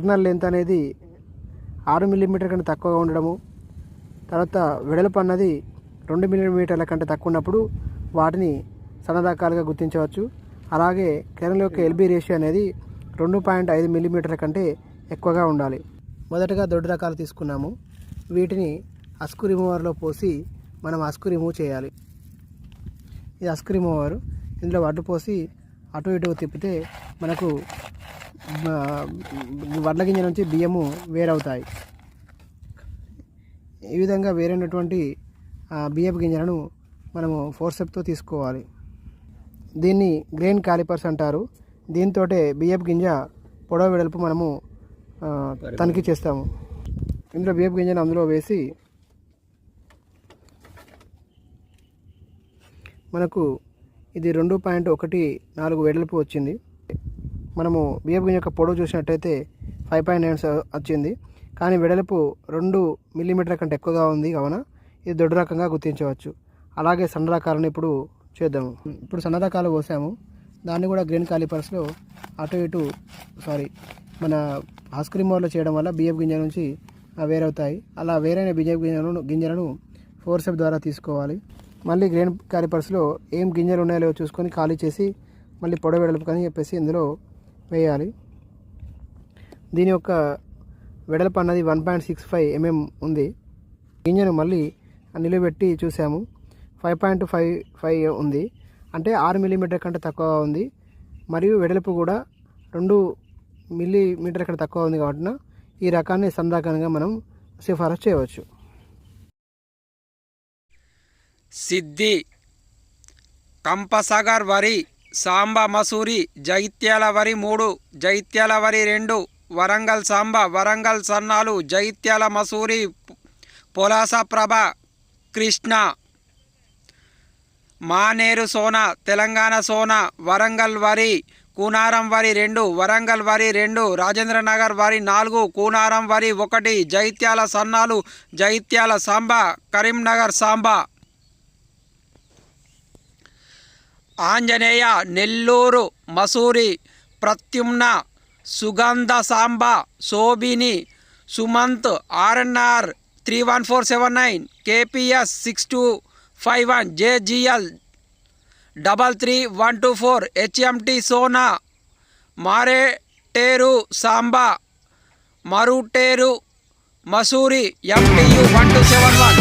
Kernel length అనేది ఆరు millimetre కంటే తక్కువగా ఉండడము. తర్వాత వెడల్పు అన్నది రెండు మిల్లీమీటర్ల కంటే తక్కువ ఉన్నప్పుడు వాటిని సన్న రకాలుగా గుర్తించవచ్చు. అలాగే కెరల్ యొక్క ఎల్బీ రేషియో అనేది రెండు పాయింట్ ఐదు మిల్లీమీటర్ల కంటే ఎక్కువగా ఉండాలి. మొదటగా దొడ్డు రకాలు తీసుకున్నాము. వీటిని అస్కు రిమూవర్లో పోసి మనం అస్కు రిమూవ్ చేయాలి. ఇది అస్కు రిమూవర్ ఇందులో వడ్డు పోసి అటు ఇటు తిప్పితే మనకు వడ్ల గింజ నుంచి బియ్యము వేరవుతాయి. ఈ విధంగా వేరైనటువంటి బియ్యపు గింజలను మనము ఫోర్సెప్తో తీసుకోవాలి. దీన్ని గ్రెయిన్ కాలిపర్స్ అంటారు. దీంతో బియ్యపు గింజ పొడవ వెడల్పు మనము తనిఖీ చేస్తాము. ఇందులో బియ్యపు గింజను అందులో వేసి మనకు ఇది రెండు పాయింట్ ఒకటి నాలుగు వెడల్పు వచ్చింది. మనము బియ్యపు గింజ యొక్క పొడవు చూసినట్టయితే ఫైవ్ పాయింట్ నైన్ వచ్చింది. కానీ వెడల్పు రెండు మిల్లీమీటర్ కంటే ఎక్కువగా ఉంది కావున ఇది దొడ్డు రకంగా గుర్తించవచ్చు. అలాగే సన్న రకాలను ఇప్పుడు చేద్దాము ఇప్పుడు సన్న రకాలు పోసాము దాన్ని కూడా గ్రీన్ కాలిపర్స్లో అటు ఇటు సారీ మన ఆస్క్రీమోర్లో చేయడం వల్ల బియ్యపు గింజ నుంచి వేరవుతాయి. అలా వేరైన బియ్యపు గింజలను గింజలను ఫోర్సెప్ ద్వారా తీసుకోవాలి. మళ్ళీ గ్రెయిన్ క్యాలిపర్స్లో ఏం గింజలు ఉన్నాయో చూసుకొని ఖాళీ చేసి మళ్ళీ పొడవ వెడల్పు కానీ చెప్పేసి ఇందులో వేయాలి. దీని యొక్క వెడల్పు అన్నది one point six five mm ఉంది. గింజను మళ్ళీ నిలబెట్టి చూసాము. ఫైవ్ పాయింట్ ఫైవ్ ఫైవ్ ఉంది. అంటే ఆరు మిల్లీమీటర్ కంటే తక్కువ ఉంది. మరియు వెడల్పు కూడా రెండు మిల్లీమీటర్ కంటే తక్కువ ఉంది కాబట్టి ఈ రకాన్ని సందాకంగా మనం సిఫారసు చేయవచ్చు. సిద్ధి కంపసాగర్ వరి సాంబ మసూరి జైత్యాల వరి మూడు జైత్యాల వరి రెండు వరంగల్ సాంబ వరంగల్ సన్నాలు జైత్యాల మసూరి పొలాస ప్రభ కృష్ణ మానేరు సోన తెలంగాణ సోన వరంగల్ వరి కూనారం వరి రెండు వరంగల్ వరి రెండు రాజేంద్రనగర్ వరి నాలుగు కూనారం వరి ఒకటి జైత్యాల సన్నాలు జైత్యాల సాంబ Karimnagar Samba. Anjaneya Nellore Masuri Pradyumna Sugandha Samba Shobhini Sumanth RNR three one four seven nine KPS six two five one JGL double three one two four HMT Sona Maruteru Samba Maruteru Masuri MTU one two seven one.